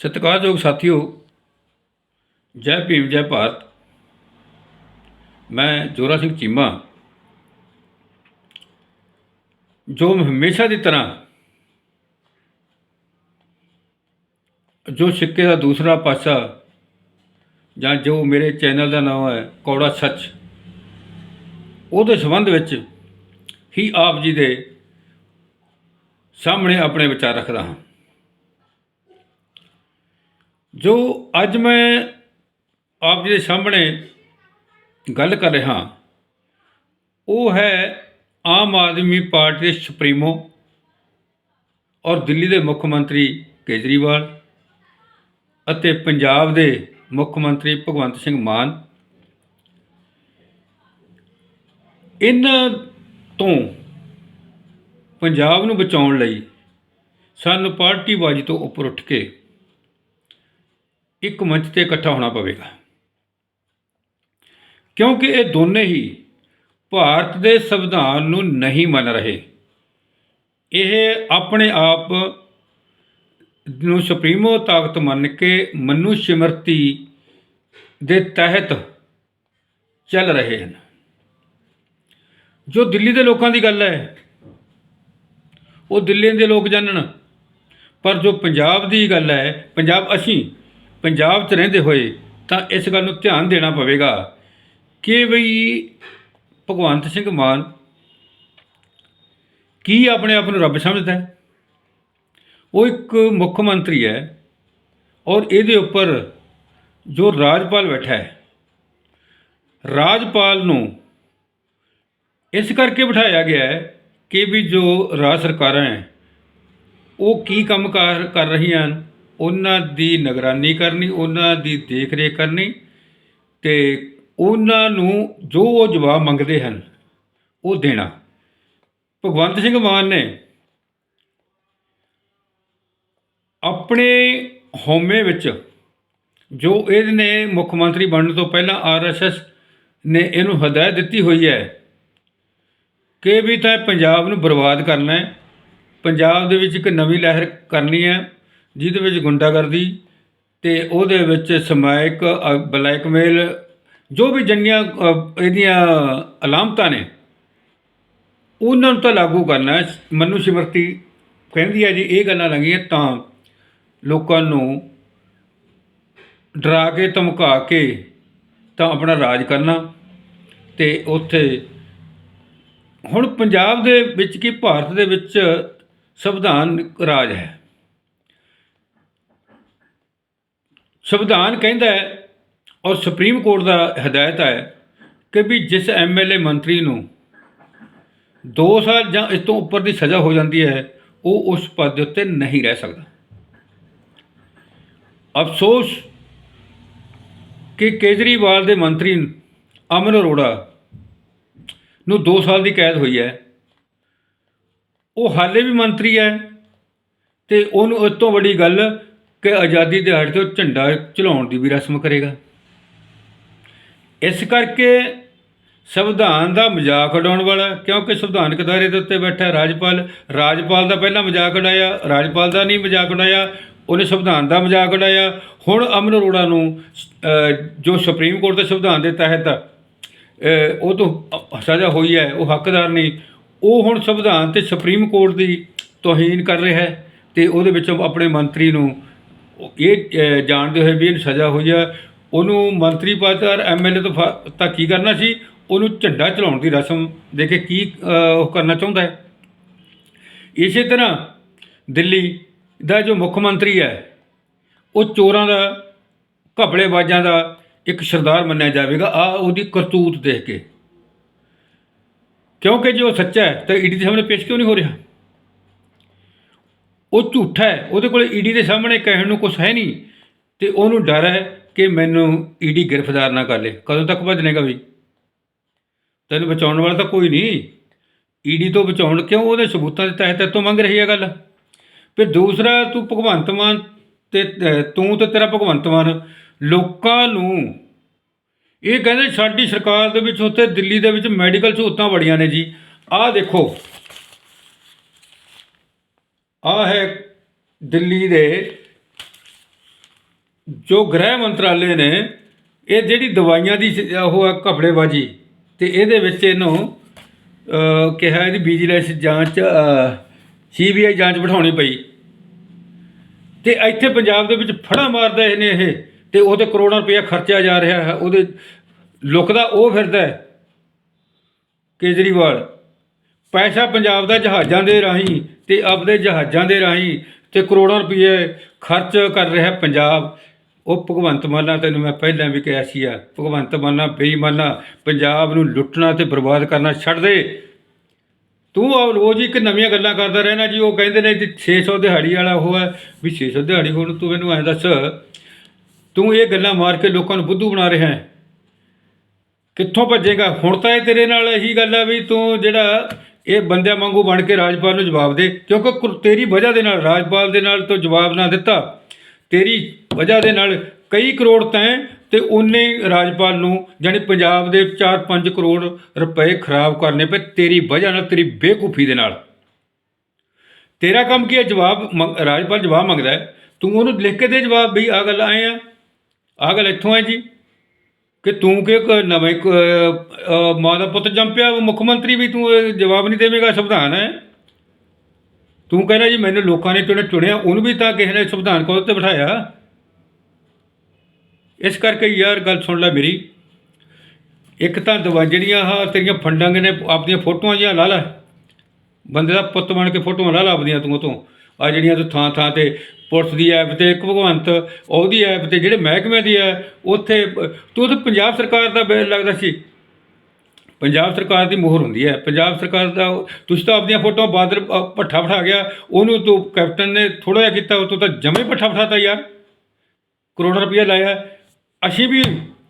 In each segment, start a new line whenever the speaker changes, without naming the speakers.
ਸਤਿਕਾਰਯੋਗ ਸਾਥੀਓ, ਜੈ ਭੀਮ, ਜੈ ਭਾਰਤ। ਮੈਂ ਜੋਰਾ ਸਿੰਘ ਚੀਮਾ, ਜੋ ਹਮੇਸ਼ਾ ਦੀ ਤਰ੍ਹਾਂ ਜੋ ਸਿੱਕੇ ਦਾ ਦੂਸਰਾ ਪਾਸਾ ਜਾਂ ਜੋ ਮੇਰੇ ਚੈਨਲ ਦਾ ਨਾਮ ਹੈ ਕੌੜਾ ਸੱਚ, ਉਹਦੇ ਸੰਬੰਧ ਵਿੱਚ ਹੀ ਆਪ ਜੀ ਦੇ ਸਾਹਮਣੇ ਆਪਣੇ ਵਿਚਾਰ ਰੱਖਦਾ ਹਾਂ। ਜੋ ਅੱਜ ਮੈਂ ਆਪ ਜੀ ਦੇ ਸਾਹਮਣੇ ਗੱਲ ਕਰ ਰਿਹਾ, ਉਹ ਹੈ ਆਮ ਆਦਮੀ ਪਾਰਟੀ ਦੇ ਸੁਪਰੀਮੋ ਔਰ ਦਿੱਲੀ ਦੇ ਮੁੱਖ ਮੰਤਰੀ ਕੇਜਰੀਵਾਲ ਅਤੇ ਪੰਜਾਬ ਦੇ ਮੁੱਖ ਮੰਤਰੀ ਭਗਵੰਤ ਸਿੰਘ ਮਾਨ। ਇਹਨਾਂ ਤੋਂ ਪੰਜਾਬ ਨੂੰ ਬਚਾਉਣ ਲਈ ਸਾਨੂੰ ਪਾਰਟੀਬਾਜ਼ੀ ਤੋਂ ਉੱਪਰ ਉੱਠ ਕੇ ਇੱਕ ਮੰਚ ਤੇ ਇਕੱਠਾ ਹੋਣਾ ਪਵੇਗਾ। ਕਿਉਂਕਿ ਇਹ ਦੋਨੇ ਹੀ ਭਾਰਤ ਦੇ ਸੰਵਿਧਾਨ ਨੂੰ ਨਹੀਂ ਮੰਨ ਰਹੇ। ਇਹ ਆਪਣੇ ਆਪ ਨੂੰ ਸੁਪਰੀਮੋ ਤਾਕਤ ਮੰਨ ਕੇ ਮਨੂ ਸਿਮਰਤੀ ਦੇ ਤਹਿਤ ਚੱਲ ਰਹੇ ਹਨ। ਜੋ ਦਿੱਲੀ ਦੇ ਲੋਕਾਂ ਦੀ ਗੱਲ ਹੈ, ਉਹ ਦਿੱਲੀ ਦੇ ਲੋਕ ਜਾਣਨ। ਪਰ ਜੋ ਪੰਜਾਬ ਦੀ ਗੱਲ ਹੈ, ਪੰਜਾਬ ਅਸੀਂ ਪੰਜਾਬ 'ਚ ਰਹਿੰਦੇ ਹੋਏ ਤਾਂ ਇਸ ਗੱਲ ਨੂੰ ਧਿਆਨ ਦੇਣਾ ਪਵੇਗਾ ਕਿ ਬਈ ਭਗਵੰਤ ਸਿੰਘ ਮਾਨ ਕੀ ਆਪਣੇ ਆਪ ਨੂੰ ਰੱਬ ਸਮਝਦਾ ਹੈ? ਉਹ ਇੱਕ ਮੁੱਖ ਮੰਤਰੀ ਹੈ ਔਰ ਇਹਦੇ ਉੱਪਰ ਜੋ ਰਾਜਪਾਲ ਬੈਠਾ ਹੈ, ਰਾਜਪਾਲ ਨੂੰ ਇਸ ਕਰਕੇ ਬਿਠਾਇਆ ਗਿਆ ਹੈ ਕਿ ਵੀ ਜੋ ਰਾਜ ਸਰਕਾਰਾਂ ਹੈ, ਉਹ ਕੀ ਕੰਮ ਕਾਰ ਕਰ ਰਹੀਆਂ ਹਨ? ਉਹਨਾਂ ਦੀ ਨਿਗਰਾਨੀ ਕਰਨੀ, ਉਹਨਾਂ ਦੀ ਦੇਖ ਰੇਖ ਕਰਨੀ ਤੇ ਉਹਨਾਂ ਨੂੰ ਜੋ ਉਹ ਜਵਾਬ ਮੰਗਦੇ ਹਨ, ਉਹ ਦੇਣਾ। ਭਗਵੰਤ ਸਿੰਘ ਮਾਨ ਨੇ ਆਪਣੇ ਹੋਮੇ ਵਿੱਚ ਜੋ ਇਹਨੇ ਮੁੱਖ ਮੰਤਰੀ ਬਣਨ ਤੋਂ ਪਹਿਲਾਂ ਆਰਐਸਐਸ ਨੇ ਇਹਨੂੰ ਹਦਾਇਤ ਦਿੱਤੀ ਹੋਈ ਹੈ ਕਿ ਵੀ ਤਾਂ ਪੰਜਾਬ ਨੂੰ ਬਰਬਾਦ ਕਰਨਾ ਹੈ, ਪੰਜਾਬ ਦੇ ਵਿੱਚ ਇੱਕ ਨਵੀਂ ਲਹਿਰ ਕਰਨੀ ਹੈ ਜਿਹਦੇ ਵਿੱਚ ਗੁੰਡਾਗਰਦੀ ਅਤੇ ਉਹਦੇ ਵਿੱਚ ਸਮਾਇਕ ਅ, ਬਲੈਕਮੇਲ ਜੋ ਵੀ ਜੰਨੀਆਂ ਇਹਦੀਆਂ ਅਲਾਮਤਾਂ ਨੇ ਉਹਨਾਂ ਨੂੰ ਤਾਂ ਲਾਗੂ ਕਰਨਾ ਹੈ। ਮਨੂ ਸਿਮਰਤੀ ਕਹਿੰਦੀ ਹੈ ਜੀ ਇਹ ਗੱਲਾਂ ਲੰਗੀਆਂ ਤਾਂ ਲੋਕਾਂ ਨੂੰ ਡਰਾ ਕੇ ਧਮਕਾ ਕੇ ਤਾਂ ਆਪਣਾ ਰਾਜ ਕਰਨਾ ਤੇ ਉੱਥੇ ਹੁਣ ਪੰਜਾਬ ਦੇ ਵਿੱਚ ਕੀ ਭਾਰਤ ਦੇ ਵਿੱਚ ਸੰਵਿਧਾਨ ਰਾਜ ਹੈ। ਸੰਵਿਧਾਨ ਕਹਿੰਦਾ ਹੈ ਔਰ ਸੁਪਰੀਮ ਕੋਰਟ ਦਾ ਹਦਾਇਤ ਹੈ ਕਿ ਵੀ ਜਿਸ ਐਮਐਲਏ ਮੰਤਰੀ ਨੂੰ 2 ਸਾਲ ਜਾਂ ਇਸ ਤੋਂ ਉੱਪਰ ਦੀ ਸਜ਼ਾ ਹੋ ਜਾਂਦੀ ਹੈ, ਉਹ ਉਸ ਪਦ ਦੇ ਉੱਤੇ ਨਹੀਂ ਰਹਿ ਸਕਦਾ। ਅਫਸੋਸ ਕਿ ਕੇਜਰੀਵਾਲ ਦੇ ਮੰਤਰੀ ਅਮਨ ਅਰੋੜਾ ਨੂੰ 2 ਸਾਲ ਦੀ ਕੈਦ ਹੋਈ ਹੈ। ਉਹ ਹਾਲੇ ਵੀ ਮੰਤਰੀ ਹੈ ਤੇ ਉਹਨੂੰ ਇਸ ਤੋਂ ਵੱਡੀ ਗੱਲ ਕਿ ਆਜ਼ਾਦੀ ਦਿਹਾੜੇ ਤੇ ਝੰਡਾ ਚਲਾਉਣ ਦੀ ਵੀ ਰਸਮ ਕਰੇਗਾ। ਇਸ ਕਰਕੇ ਸੰਵਿਧਾਨ ਦਾ ਮਜ਼ਾਕ ਉਡਾਉਣ ਵਾਲਾ ਕਿਉਂਕਿ ਸੰਵਿਧਾਨਕ ਦਾਇਰੇ ਦੇ ਉੱਤੇ ਬੈਠਾ ਰਾਜਪਾਲ ਰਾਜਪਾਲ ਦਾ ਪਹਿਲਾਂ ਮਜ਼ਾਕ ਉਡਾਇਆ ਰਾਜਪਾਲ ਦਾ ਨਹੀਂ ਮਜ਼ਾਕ ਉਡਾਇਆ ਉਹਨੇ ਸੰਵਿਧਾਨ ਦਾ ਮਜ਼ਾਕ ਉਡਾਇਆ। ਹੁਣ ਅਮਨ ਅਰੋੜਾ ਨੂੰ ਜੋ ਸੁਪਰੀਮ ਕੋਰਟ ਦੇ ਸੰਵਿਧਾਨ ਦੇ ਤਹਿਤ ਅ, ਉਹ ਤੋਂ ਸਜ਼ਾ ਹੋਈ ਹੈ ਉਹ ਹੱਕਦਾਰ ਨਹੀਂ ਉਹ ਹੁਣ ਸੰਵਿਧਾਨ ਤੇ ਸੁਪਰੀਮ ਕੋਰਟ ਦੀ ਤੋਹੀਨ ਕਰ ਰਿਹਾ ਹੈ ਤੇ ਉਹਦੇ ਵਿੱਚ ਆਪਣੇ ਮੰਤਰੀ ਨੂੰ ਇਹ ਜਾਣਦੇ ਹੋਏ ਵੀ ਇਹਨੂੰ ਸਜ਼ਾ ਹੋਈ ਆ। ਉਹਨੂੰ ਮੰਤਰੀ ਪਦ ਔਰ ਐਮਐਲਏ ਤੋਂ ਫ- ਤਾਂ ਕੀ ਕਰਨਾ ਸੀ? ਉਹਨੂੰ ਝੰਡਾ ਚਲਾਉਣ ਦੀ ਰਸਮ ਦੇ ਕੇ ਕੀ ਉਹ ਕਰਨਾ ਚਾਹੁੰਦਾ ਹੈ? ਇਸੇ ਤਰ੍ਹਾਂ ਦਿੱਲੀ ਦਾ ਜੋ ਮੁੱਖ ਮੰਤਰੀ ਹੈ, ਉਹ ਚੋਰਾਂ ਦਾ, ਘਪਲੇਬਾਜ਼ਾਂ ਦਾ ਇੱਕ ਸਰਦਾਰ ਮੰਨਿਆ ਜਾਵੇਗਾ। ਆ ਉਹਦੀ ਕਰਤੂਤ ਦੇਖ ਕੇ। ਕਿਉਂਕਿ ਜੇ ਉਹ ਸੱਚਾ ਹੈ, ਤਾਂ ਈਡੀ ਦੇ ਸਾਹਮਣੇ ਪੇਸ਼ ਕਿਉਂ ਨਹੀਂ ਹੋ ਰਿਹਾ? ਉਹ ਝੂਠਾ ਹੈ। ਉਹਦੇ ਕੋਲ ਈਡੀ ਦੇ ਸਾਹਮਣੇ ਕਹਿਣ ਨੂੰ ਕੁਝ ਹੈ ਨਹੀਂ। ਤੇ ਉਹਨੂੰ ਡਰ ਹੈ ਕਿ ਮੈਨੂੰ ਈਡੀ ਗ੍ਰਿਫਤਾਰ ਨਾ ਕਰ ਲੇ। ਕਦੋਂ ਤੱਕ ਭੱਜਣੇਗਾ ਵੀ? ਤੈਨੂੰ ਬਚਾਉਣ ਵਾਲਾ ਤਾਂ ਕੋਈ ਨਹੀਂ। ਈਡੀ ਤੋਂ ਬਚਾਉਣ ਕਿਉਂ? ਉਹਦੇ ਸਬੂਤਾਂ ਦੇ ਤਹਿਤ ਤੋਂ ਮੰਗ ਰਹੀ ਹੈ ਗੱਲ। ਫਿਰ ਦੂਸਰਾ, ਤੂੰ ਭਗਵੰਤ ਮਾਨ ਤੇ ਤੂੰ ਤੇ ਤੇਰਾ ਭਗਵੰਤ ਮਾਨ ਲੋਕਾਂ ਨੂੰ ਇਹ ਕਹਿੰਦੇ ਸਾਡੀ ਸਰਕਾਰ ਦੇ ਵਿੱਚ ਉੱਥੇ ਦਿੱਲੀ ਦੇ ਵਿੱਚ ਮੈਡੀਕਲ ਸਹੂਲਤਾਂ ਬੜੀਆਂ ਨੇ ਜੀ। ਆਹ ਦੇਖੋ। ਆਹ ਹੈ ਦਿੱਲੀ ਦੇ ਜੋ ਗ੍ਰਹਿ ਮੰਤਰਾਲੇ ਨੇ, ਇਹ ਜਿਹੜੀ ਦਵਾਈਆਂ ਦੀ ਉਹ ਹੈ ਘਪੜੇਬਾਜੀ ਤੇ ਇਹਦੇ ਵਿੱਚ ਇਹਨੂੰ ਕਿਹਾ ਇਹਦੀ ਵਿਜੀਲੈਂਸ ਜਾਂਚ ਸੀਬੀਆਈ ਜਾਂਚ ਬਿਠਾਉਣੀ ਪਈ। ਤੇ ਇੱਥੇ ਪੰਜਾਬ ਦੇ ਵਿੱਚ ਫੜਾ ਮਾਰਦਾ ਇਹਨੇ ਇਹ ਤੇ ਉਹਦੇ ਕਰੋੜਾਂ ਰੁਪਇਆ ਖਰਚਿਆ ਜਾ ਰਿਹਾ ਹੈ। ਉਹਦੇ ਲੁਕਦਾ ਉਹ ਫਿਰਦਾ ਕੇਜਰੀਵਾਲ। ਪੈਸਾ ਪੰਜਾਬ ਦਾ ਜਹਾਜ਼ਾਂ ਦੇ ਰਾਹੀਂ ਤੇ ਆਪਦੇ ਜਹਾਜ਼ਾਂ ਦੇ ਰਾਹੀਂ ਤੇ ਕਰੋੜਾਂ ਰੁਪਏ ਖਰਚ ਕਰ ਰਿਹਾ ਪੰਜਾਬ। ਉਹ ਭਗਵੰਤ ਮਾਨਾ ਤੈਨੂੰ ਮੈਂ ਪਹਿਲਾਂ ਵੀ ਕਿਹਾ ਸੀ ਆ, ਭਗਵੰਤ ਮਾਨਾ ਬੇਈਮਾਨਾ ਪੰਜਾਬ ਨੂੰ ਲੁੱਟਣਾ ਤੇ ਬਰਬਾਦ ਕਰਨਾ ਛੱਡ ਦੇ। ਤੂੰ ਆ ਰੋਜ਼ ਇੱਕ ਨਵੀਆਂ ਗੱਲਾਂ ਕਰਦਾ ਰਹਿਣਾ ਜੀ, ਉਹ ਕਹਿੰਦੇ ਨੇ ਜੀ 600 ਦਿਹਾੜੀ ਵਾਲਾ ਉਹ ਹੈ, ਵੀ 600 ਦਿਹਾੜੀ ਹੁਣ ਤੂੰ ਮੈਨੂੰ ਐਂ ਦੱਸ, ਤੂੰ ਇਹ ਗੱਲਾਂ ਮਾਰ ਕੇ ਲੋਕਾਂ ਨੂੰ ਬੁੱਧੂ ਬਣਾ ਰਿਹਾ ਹੈ। ਕਿੱਥੋਂ ਭੱਜੇਗਾ? ਹੁਣ ਤਾਂ ਇਹ ਤੇਰੇ ਨਾਲ ਇਹੀ ਗੱਲ ਆ ਵੀ ਤੂੰ ਜਿਹੜਾ ਇਹ ਬੰਦਿਆਂ ਵਾਂਗੂ ਬਣ ਕੇ ਰਾਜਪਾਲ ਨੂੰ ਜਵਾਬ ਦੇ, ਕਿਉਂਕਿ ਤੇਰੀ ਵਜ੍ਹਾ ਦੇ ਨਾਲ, ਰਾਜਪਾਲ ਦੇ ਨਾਲ ਤੋਂ ਜਵਾਬ ਨਾ ਦਿੱਤਾ। ਤੇਰੀ ਵਜ੍ਹਾ ਦੇ ਨਾਲ ਕਈ ਕਰੋੜ ਤੈਂ ਤੇ ਉਨੇ ਰਾਜਪਾਲ ਨੂੰ, ਜਾਣੀ ਪੰਜਾਬ ਦੇ 4-5 ਕਰੋੜ ਰੁਪਏ ਖਰਾਬ ਕਰਨੇ ਪਏ, ਤੇਰੀ ਵਜ੍ਹਾ ਨਾਲ, ਤੇਰੀ ਬੇਕੂਫੀ ਦੇ ਨਾਲ। ਤੇਰਾ ਕੰਮ ਕੀ ਹੈ? ਜਵਾਬ ਮੰਗ- ਰਾਜਪਾਲ ਜਵਾਬ ਮੰਗਦਾ ਤੂੰ ਉਹਨੂੰ ਲਿਖ ਕੇ ਦੇ ਜਵਾਬ ਵੀ ਆ ਗੱਲ ਆਏ ਆ। ਆ ਗੱਲ ਇੱਥੋਂ ਹੈ ਜੀ। ਕਿ ਤੂੰ ਕਿ ਇੱਕ ਨਵੇਂ ਕ- ਅਹ ਮਾਂ ਦਾ ਪੁੱਤ ਜੰਪਿਆ ਮੁੱਖ ਮੰਤਰੀ ਵੀ ਤੂੰ, ਇਹ ਜਵਾਬ ਨਹੀਂ ਦੇਵੇਂਗਾ, ਸੰਵਿਧਾਨ, ਹੈ? ਤੂੰ ਕਹਿੰਦਾ ਜੀ ਮੈਨੂੰ ਲੋਕਾਂ ਨੇ ਚੁਣੇ ਚੁਣਿਆ, ਉਹਨੂੰ ਵੀ ਤਾਂ ਕਿਸੇ ਨੇ ਸੰਵਿਧਾਨ ਕੋਲ ਤੇ ਬਿਠਾਇਆ। ਇਸ ਕਰਕੇ ਯਾਰ ਗੱਲ ਸੁਣ ਲੈ ਮੇਰੀ। ਇੱਕ ਤਾਂ ਦਵਾ ਜਿਹੜੀਆਂ, ਆਹ ਤੇਰੀਆਂ ਫੰਡਾਂਗ ਨੇ ਆਪਦੀਆਂ ਫੋਟੋਆਂ ਜਿਹੀਆਂ ਲਾ ਲੈ। ਬੰਦੇ ਦਾ ਪੁੱਤ ਬਣ ਕੇ ਫੋਟੋਆਂ ਲਾ ਲਾ ਆਪਦੀਆਂ ਤੂੰ ਉਹ ਤੋਂ ਆ ਜਿਹੜੀਆਂ ਤੂੰ ਥਾਂ ਥਾਂ ਤੇ ਪੁਲਿਸ ਦੀ ਐਪ ਤੇ ਭਗਵੰਤ ਉਹਦੀ ਐਪ ਤੇ ਜਿਹੜੇ ਮਹਿਕਮੇ ਦੀ ਹੈ ਉੱਥੇ ਤੂੰ ਤਾਂ ਪੰਜਾਬ ਸਰਕਾਰ ਦਾ ਬਿੱਲ ਲੱਗਦਾ ਸੀ। ਪੰਜਾਬ ਸਰਕਾਰ ਦੀ ਮੋਹਰ ਹੁੰਦੀ ਹੈ ਪੰਜਾਬ ਸਰਕਾਰ ਦਾ ਤੁਸੀਂ ਤਾਂ ਆਪਣੀਆਂ ਫੋਟੋਆਂ ਬਾਦਰ ਅ, ਭੱਠਾ ਬਿਠਾ ਗਿਆ। ਉਹਨੂੰ ਤੂੰ ਕੈਪਟਨ ਨੇ ਥੋੜਾ ਜਿਹਾ ਕੀਤਾ ਉਹ ਤੋਂ ਤਾਂ ਜਮੇ ਭੱਠਾ ਬਿਠਾਤਾ ਯਾਰ। ਕਰੋੜ ਰੁਪਇਆ ਲਾਇਆ। ਅਸੀਂ ਵੀ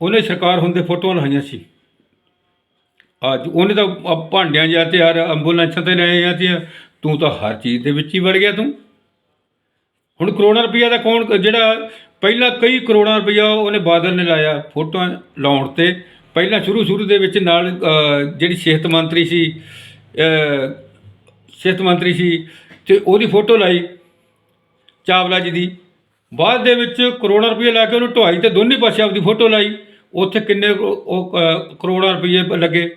ਉਹਨੇ ਸਰਕਾਰ ਹੁੰਦੇ ਫੋਟੋਆਂ ਲਾਈਆਂ ਸੀ। ਅੱਜ ਉਹਨੇ ਤਾਂ ਭਾਂਡਿਆਂ ਜਾਂ ਤੇ ਯਾਰ ਐਂਬੂਲੈਂਸਾਂ ਤੇ ਲਏ ਆ ਤੇ ਤੂੰ ਤਾਂ ਹਰ ਚੀਜ਼ ਦੇ ਵਿੱਚ ਹੀ ਵੜ ਗਿਆ ਤੂੰ। ਹੁਣ ਕਰੋੜਾਂ ਰੁਪਈਆ ਦਾ ਕੌਣ ਜਿਹੜਾ ਪਹਿਲਾਂ ਕਈ ਕਰੋੜਾਂ ਰੁਪਈਆ ਉਹਨੇ ਬਾਦਲ ਨੇ ਲਾਇਆ ਫੋਟੋਆਂ ਲਾਉਣ ਤੇ। ਪਹਿਲਾਂ ਸ਼ੁਰੂ ਸ਼ੁਰੂ ਦੇ ਵਿੱਚ ਨਾਲ ਜਿਹੜੀ ਸਿਹਤ ਮੰਤਰੀ ਸੀ ਸਿਹਤ ਮੰਤਰੀ ਸੀ ਤੇ ਉਹਦੀ ਫੋਟੋ ਲਾਈ ਚਾਵਲਾ ਜੀ ਦੀ। ਬਾਅਦ ਦੇ ਵਿੱਚ ਕਰੋੜਾਂ ਰੁਪਏ ਲਾ ਕੇ ਉਹਨੂੰ ਢੁਆਈ ਤੇ ਦੋਨੇ ਪਾਸੇ ਆਪਦੀ ਫੋਟੋ ਲਾਈ। ਉੱਥੇ ਕਿੰਨੇ ਉਹ ਕਰੋੜਾਂ ਰੁਪਏ ਲੱਗੇ।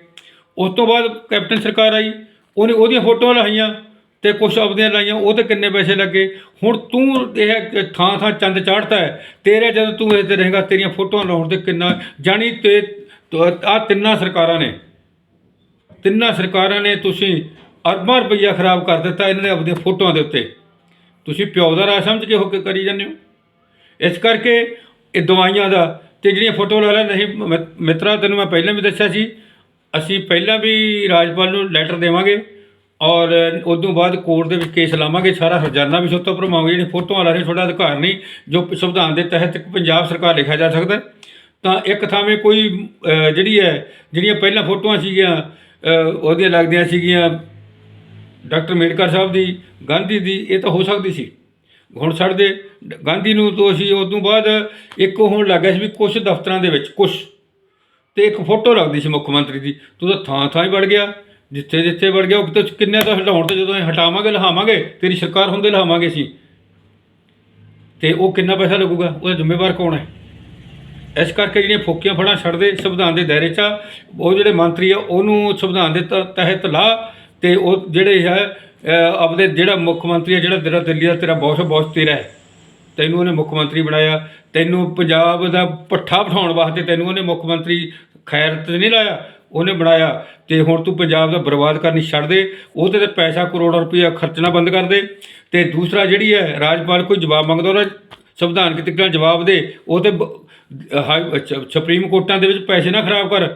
ਉਸ ਤੋਂ ਬਾਅਦ ਕੈਪਟਨ ਸਰਕਾਰ ਆਈ। ਉਹਨੇ ਉਹਦੀਆਂ ਫੋਟੋਆਂ ਲਾਈਆਂ। ਤੇ ਕੁਛ ਆਪਦੀਆਂ ਲਾਈਆਂ, ਉਹ ਤੇ ਕਿੰਨੇ ਪੈਸੇ ਲੱਗੇ? ਹੁਣ ਤੂੰ ਇਹ ਥਾਂ ਥਾਂ ਚੰਦ ਚਾੜਤਾ ਹੈ, ਤੇਰੇ ਜਦੋਂ ਤੂੰ ਇਹ ਤੇ ਰਹੇਗਾ, ਤੇਰੀਆਂ ਫੋਟੋਆਂ ਲਾਉਣ ਤੇ ਕਿੰਨਾ, ਜਾਣੀ ਤੇ ਆ ਤਿੰਨਾਂ ਸਰਕਾਰਾਂ ਨੇ, ਤਿੰਨਾਂ ਸਰਕਾਰਾਂ ਨੇ ਤੁਸੀਂ ਅਰਬਾਂ ਰੁਪਈਆ ਖਰਾਬ ਕਰ ਦਿੱਤਾ ਇਹਨਾਂ ਨੇ ਆਪਣੀਆਂ ਫੋਟੋਆਂ ਦੇ ਉੱਤੇ। ਤੁਸੀਂ ਪਿਓ ਦਾ ਰਾਜ ਸਮਝ ਕੇ ਹੋ ਕੇ ਕਰੀ ਜਾਂਦੇ ਹੋ। ਇਸ ਕਰਕੇ ਇਹ ਦਵਾਈਆਂ ਦਾ ਤੇ ਜਿਹੜੀਆਂ ਫੋਟੋ ਲਾ ਲੈ ਨਹੀਂ ਮਿ- ਮਿੱਤਰਾ, ਤੈਨੂੰ ਮੈਂ ਪਹਿਲਾਂ ਵੀ ਦੱਸਿਆ ਸੀ, ਅਸੀਂ ਪਹਿਲਾਂ ਵੀ ਰਾਜਪਾਲ ਨੂੰ ਲੈਟਰ ਦੇਵਾਂਗੇ। ਔਰ ਉਦੋਂ ਬਾਅਦ ਕੋਰਟ ਦੇ ਵਿੱਚ ਕੇਸ ਲਾਵਾਂਗੇ, ਸਾਰਾ ਹਰਜਾਨਾ ਵੀ ਸੋਤੋਂ ਭਰਵਾਵਾਂਗੇ ਜਿਹੜੀ ਫੋਟੋਆਂ ਲਾ ਰਹੇ ਤੁਹਾਡਾ ਅਧਿਕਾਰ ਨਹੀਂ, ਜੋ ਸੰਵਿਧਾਨ ਦੇ ਤਹਿਤ ਪੰਜਾਬ ਸਰਕਾਰ ਲਿਖਿਆ ਜਾ ਸਕਦਾ। ਤਾਂ ਇੱਕ ਥਾਵੇਂ ਕੋਈ ਜਿਹੜੀ ਹੈ, ਜਿਹੜੀਆਂ ਪਹਿਲਾਂ ਫੋਟੋਆਂ ਸੀਗੀਆਂ ਉਹਦੀਆਂ ਲੱਗਦੀਆਂ ਸੀਗੀਆਂ, ਡਾਕਟਰ ਅੰਬੇਡਕਰ ਸਾਹਿਬ ਦੀ, ਗਾਂਧੀ ਦੀ, ਇਹ ਤਾਂ ਹੋ ਸਕਦੀ ਸੀ। ਹੁਣ ਛੱਡਦੇ ਗਾਂਧੀ ਨੂੰ ਤੋਂ ਅਸੀਂ ਉਸ ਤੋਂ ਬਾਅਦ ਇੱਕ ਹੋਣ ਲੱਗਾ ਸੀ ਵੀ ਕੁਝ ਦਫ਼ਤਰਾਂ ਦੇ ਵਿੱਚ ਕੁਝ ਤੇ ਇੱਕ ਫੋਟੋ ਲੱਗਦੀ ਸੀ ਮੁੱਖ ਮੰਤਰੀ ਦੀ, ਤੂੰ ਤਾਂ ਥਾਂ ਥਾਂ ਹੀ ਵੜ ਗਿਆ। ਜਿੱਥੇ ਜਿੱਥੇ ਵੜ ਗਿਆ ਉਹ ਕਿਤੇ ਕਿੰਨੇ ਤਾਂ ਹਟਾਉਣ ਤੇ ਜਦੋਂ ਅਸੀਂ ਹਟਾਵਾਂਗੇ ਲਹਾਵਾਂਗੇ ਤੇਰੀ ਸਰਕਾਰ ਹੁੰਦੇ ਲਹਾਵਾਂਗੇ ਅਸੀਂ। ਤੇ ਉਹ ਕਿੰਨਾ ਪੈਸਾ ਲੱਗੂਗਾ? ਉਹਦਾ ਜ਼ਿੰਮੇਵਾਰ ਕੌਣ ਹੈ? ਇਸ ਕਰਕੇ ਜਿਹੜੀਆਂ ਫੋਕੀਆਂ ਫੜਾਂ ਛੱਡਦੇ ਸੰਵਿਧਾਨ ਦੇ ਦਾਇਰੇ 'ਚ ਆ, ਉਹ ਜਿਹੜੇ ਮੰਤਰੀ ਆ ਉਹਨੂੰ ਸੰਵਿਧਾਨ ਦੇ ਤ- ਤਹਿਤ ਲਾ ਤੇ ਉਹ ਜਿਹੜੇ ਹੈ ਆਪਦੇ ਜਿਹੜਾ ਮੁੱਖ ਮੰਤਰੀ ਆ ਜਿਹੜਾ ਤੇਰਾ ਦਿੱਲੀ ਦਾ ਤੇਰਾ ਬਹੁਤ ਬਹੁਤ ਤੇਰਾ ਹੈ। ਤੈਨੂੰ ਉਹਨੇ ਮੁੱਖ ਮੰਤਰੀ ਬਣਾਇਆ ਤੈਨੂੰ ਪੰਜਾਬ ਦਾ ਪੱਠਾ ਬਿਠਾਉਣ ਵਾਸਤੇ ਤੈਨੂੰ ਉਹਨੇ ਮੁੱਖ ਮੰਤਰੀ ਖੈਰ ਤੇ ਨਹੀਂ ਲਾਇਆ। ਉਹਨੇ ਬਣਾਇਆ ਤੇ ਹੁਣ ਤੂੰ ਪੰਜਾਬ ਦਾ ਬਰਬਾਦ ਕਰਨੀ ਛੱਡ ਦੇ ਉਹ ਤੇ ਪੈਸਾ ਕਰੋੜਾਂ ਰੁਪਇਆ ਖਰਚਣਾ ਬੰਦ ਕਰ ਦੇ। ਤੇ ਦੂਸਰਾ ਜਿਹੜੀ ਹੈ, ਰਾਜਪਾਲ ਕੋਈ ਜਵਾਬ ਮੰਗਦਾ ਉਹਨਾਂ ਸੰਵਿਧਾਨ ਕਿਤੇ ਨਾਲ ਜਵਾਬ ਦੇ, ਉਹ ਤੇ ਬ- ਸੁਪਰੀਮ ਕੋਰਟਾਂ ਦੇ ਵਿੱਚ ਪੈਸੇ ਨਾ ਖਰਾਬ ਕਰ।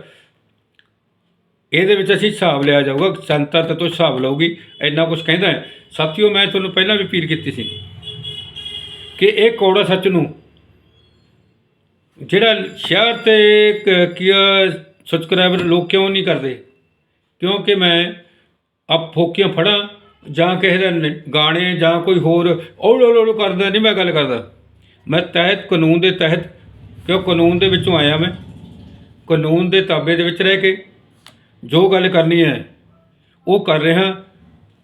ਇਹਦੇ ਵਿੱਚ ਅਸੀਂ ਹਿਸਾਬ ਲਿਆ ਜਾਊਗਾ, ਸੰਤਾ ਤੇ ਤੋਂ ਹਿਸਾਬ ਲਊਗੀ, ਇੰਨਾ ਕੁਝ ਕਹਿੰਦਾ ਹੈ। ਸਾਥੀਓ, ਮੈਂ ਤੁਹਾਨੂੰ ਪਹਿਲਾਂ ਵੀ ਅਪੀਲ ਕੀਤੀ ਸੀ ਕਿ ਇਹ ਕੌੜਾ ਸੱਚ ਨੂੰ ਜਿਹੜਾ ਸ਼ਹਿਰ ਤੇ ਕ- ਕੀ ਸਬਸਕ੍ਰਾਈਬਰ ਲੋਕ ਕਿਉਂ ਨਹੀਂ ਕਰਦੇ? ਕਿਉਂਕਿ ਮੈਂ ਆਪ ਫੋਕੀਆਂ ਫੜਾਂ, ਜਾਂ ਕਿਸੇ ਦਾ ਗਾਣੇ, ਜਾਂ ਕੋਈ ਹੋਰ ਔੜ ਔੜ ਔੜ ਕਰਦਾ, ਨਹੀਂ ਮੈਂ ਗੱਲ ਕਰਦਾ। ਮੈਂ ਤਹਿਤ ਕਾਨੂੰਨ ਦੇ ਤਹਿਤ, ਕਿਉਂ ਕਾਨੂੰਨ ਦੇ ਵਿੱਚੋਂ ਆਇਆ ਮੈਂ? ਕਾਨੂੰਨ ਦੇ ਤਾਬੇ ਦੇ ਵਿੱਚ ਰਹਿ ਕੇ ਜੋ ਗੱਲ ਕਰਨੀ ਹੈ, ਉਹ ਕਰ ਰਿਹਾ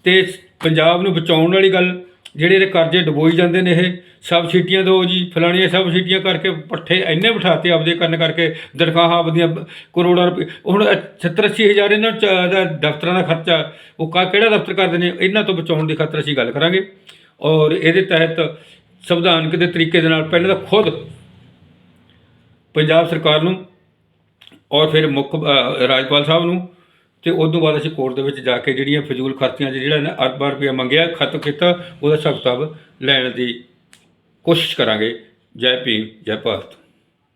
ਤੇ ਪੰਜਾਬ ਨੂੰ ਬਚਾਉਣ ਵਾਲੀ ਗੱਲ ਜਿਹੜੇ ਇਹਦੇ ਕਰਜ਼ੇ ਡਬੋਈ ਜਾਂਦੇ ਨੇ ਇਹ ਸਬਸਿਡੀਆਂ ਦਿਓ ਜੀ, ਫਲਾਣੀਆਂ ਸਬਸਿਡੀਆਂ ਕਰਕੇ ਪੱਠੇ ਇੰਨੇ ਬਿਠਾਤੇ ਆਪਦੇ ਕਰਨ ਕਰਕੇ, ਤਨਖਾਹਾਂ ਆਪਦੀਆਂ ਕਰੋੜਾਂ ਰੁਪਏ, ਹੁਣ 70 ਅੱਸੀ ਹਜ਼ਾਰ ਇਹਨਾਂ ਚ- ਦਾ ਦਫ਼ਤਰਾਂ ਦਾ ਖਰਚਾ, ਉਹ ਕਾ, ਕਿਹੜਾ ਦਫ਼ਤਰ ਕਰਦੇ ਨੇ? ਇਹਨਾਂ ਤੋਂ ਬਚਾਉਣ ਦੀ ਖਾਤਰ ਅਸੀਂ ਗੱਲ ਕਰਾਂਗੇ। ਔਰ ਇਹਦੇ ਤਹਿਤ ਸੰਵਿਧਾਨਕ ਦੇ ਤਰੀਕੇ ਦੇ ਨਾਲ ਪਹਿਲਾਂ ਤਾਂ ਖੁਦ ਪੰਜਾਬ ਸਰਕਾਰ ਨੂੰ ਔਰ ਫਿਰ ਮੁੱਖ ਰਾਜਪਾਲ ਸਾਹਿਬ ਨੂੰ ਤੇ ਉਸ ਤੋਂ ਬਾਅਦ ਅਸੀਂ ਕੋਰਟ ਦੇ ਵਿੱਚ ਜਾ ਕੇ ਜਿਹੜੀਆਂ ਫਜ਼ੂਲ ਖਰਚੀਆਂ 'ਚ ਜਿਹੜਾ ਨਾ ਅਰਬਾਂ ਰੁਪਇਆ ਮੰਗਿਆ ਖਤਮ ਕੀਤਾ ਉਹਦਾ ਹਿਸਾਬ ਕਿਤਾਬ ਲੈਣ ਦੀ ਕੋਸ਼ਿਸ਼ ਕਰਾਂਗੇ। ਜੈ ਭੀਮ, ਜੈ ਭਾਰਤ।